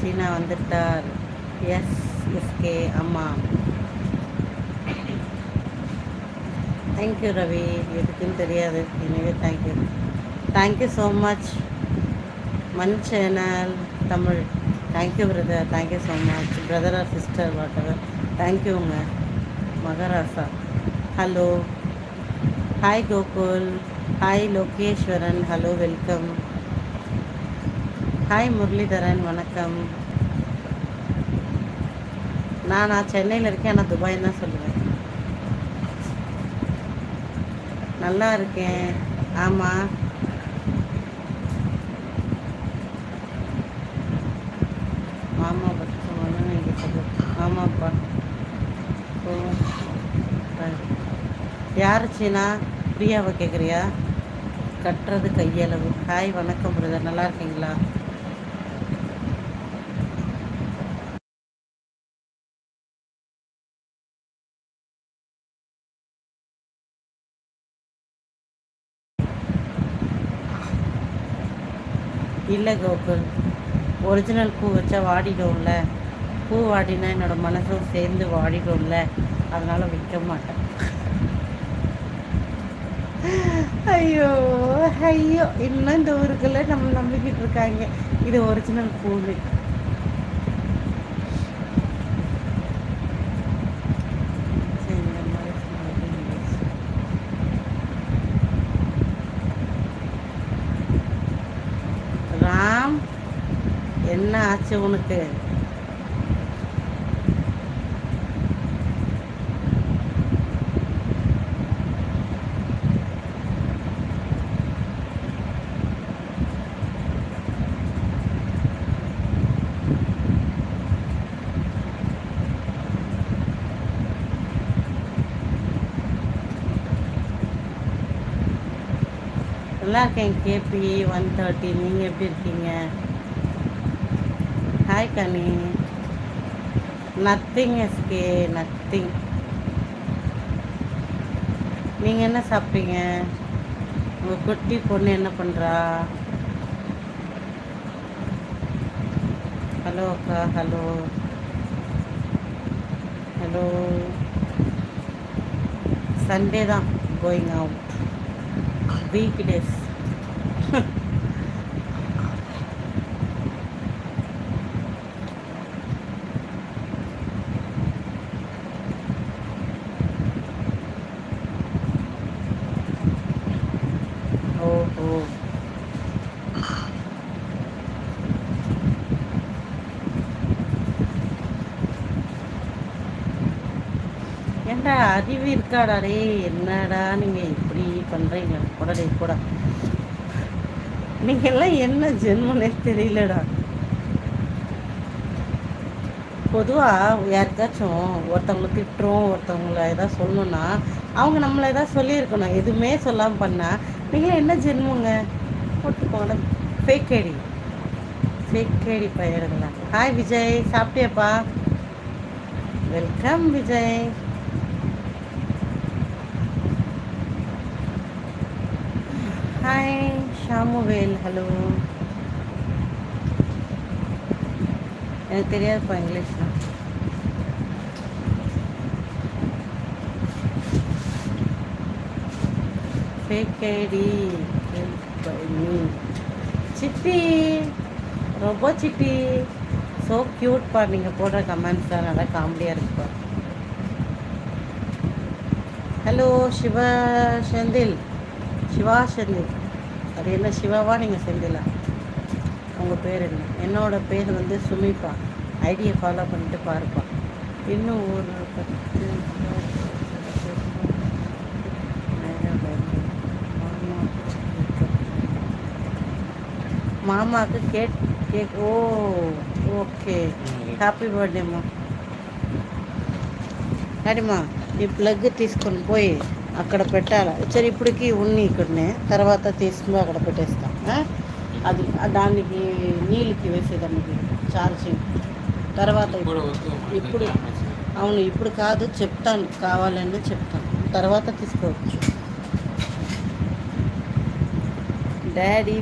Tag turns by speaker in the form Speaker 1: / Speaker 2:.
Speaker 1: சீனா வந்துட்டார். S SK ஆமாம் thank you Ravi. எதுக்குன்னு தெரியாது. எனவே thank you thank you so much மண் channel Tamil. Thank you brother thank you so much brother or sister whatever தேங்க்யூங்க மகாராசா hello hi Gokul hi Lokeswaran hello welcome hi Muralidharan வணக்கம். நான் நான் சென்னையில் இருக்கேன் ஆனால் துபாய் தான் சொல்லுவேன். நல்லா இருக்கேன். ஆமாம் மாமா பட்சம் நீங்கள் ஆமாப்பா. ஓ யார் சீனா? பிரியாவை கேட்குறியா கட்டுறது கையளவு. ஹாய் வணக்கம் பிரதர் நல்லா இருக்கீங்களா? இல்லை கோகுல் ஒரிஜினல் பூ வச்சா வாடிடும்ல. பூ வாடினா என்னோட மனசும் சேர்ந்து வாடிடும்ல. அதனால் விற்க மாட்டேன். ஐயோ ஐயோ. இன்னும் இந்த ஊருக்குள்ளே நம்ம நம்பிக்கிட்டு இருக்காங்க. இது ஒரிஜினல் பூவு என்ன ஆச்சு உனக்கு? நல்லா இருக்கேன் கேபி. ஒன் தேர்ட்டி நீங்கள் எப்படி இருக்கீங்க? ஹாய் கனி நத்திங் எஸ்கே நத்திங் நீங்கள் என்ன சாப்பிட்டீங்க? உங்கள் குட்டி பொண்ணு என்ன பண்ணுறா ஹலோ அக்கா ஹலோ ஹலோ சண்டே தான் கோயிங் அவுட் வீக் டேஸ் ஓஹோ ஏண்டா அறிவு இருக்காடாடே என்னடா நீங்கள் இப்படி பண்ணுறீங்க கூட கூட நீங்க எல்லாம் என்ன ஜென்மனே தெரியலடா. பொதுவாக யாருக்காச்சும் ஒருத்தவங்களை திட்டுறோம் ஒருத்தவங்கள ஏதாவது சொல்லணும்னா அவங்க நம்மளை ஏதாவது சொல்லியிருக்கணும். எதுவுமே சொல்லாமல் பண்ணால் நீங்கள் என்ன ஜென்மங்க? போட்டுக்கோங்க. Fake ID fake ID hi Vijay. சாப்பிட்டியாப்பா? Welcome Vijay. Hi Samuel hello எனக்கு தெரியாதுப்பா இங்கிலீஷ்லாம். ஃபேக் ஐடி சிட்டி ரொம்ப சிட்டி ஸோ க்யூட்பா நீங்கள் போடுற கமெண்ட்ஸ் தான் நல்லா காமெடியாக இருக்குப்பா ஹலோ சிவா செந்தில் சிவா செந்தில் அது என்ன சிவாவா நீங்கள் செந்திலா உங்கள் பேர் என்ன? என்னோட பேர் வந்து சுமிப்பா ஐடியை ஃபாலோ பண்ணிட்டு பாருப்பா. இன்னும் ஒரு பத்து మామకు కేక్ కేక్ ఓ ఓకే. హ్యాపీ బర్త్డేమ్మా అడిమా ఈ ప్లగ్ తీసుకొని పోయి అక్కడ పెట్టాలి? సరే ఇప్పటికి ఉన్ని ఇక్కడనే. తర్వాత తీసుకుని అక్కడ పెట్టేస్తాం? అది దానికి నీళ్ళకి వేసేదానికి ఛార్జింగ్ తర్వాత ఇప్పుడు అవును ఇప్పుడు కాదు చెప్తాను. కావాలంటే చెప్తాను. తర్వాత తీసుకోవచ్చు. డాడీ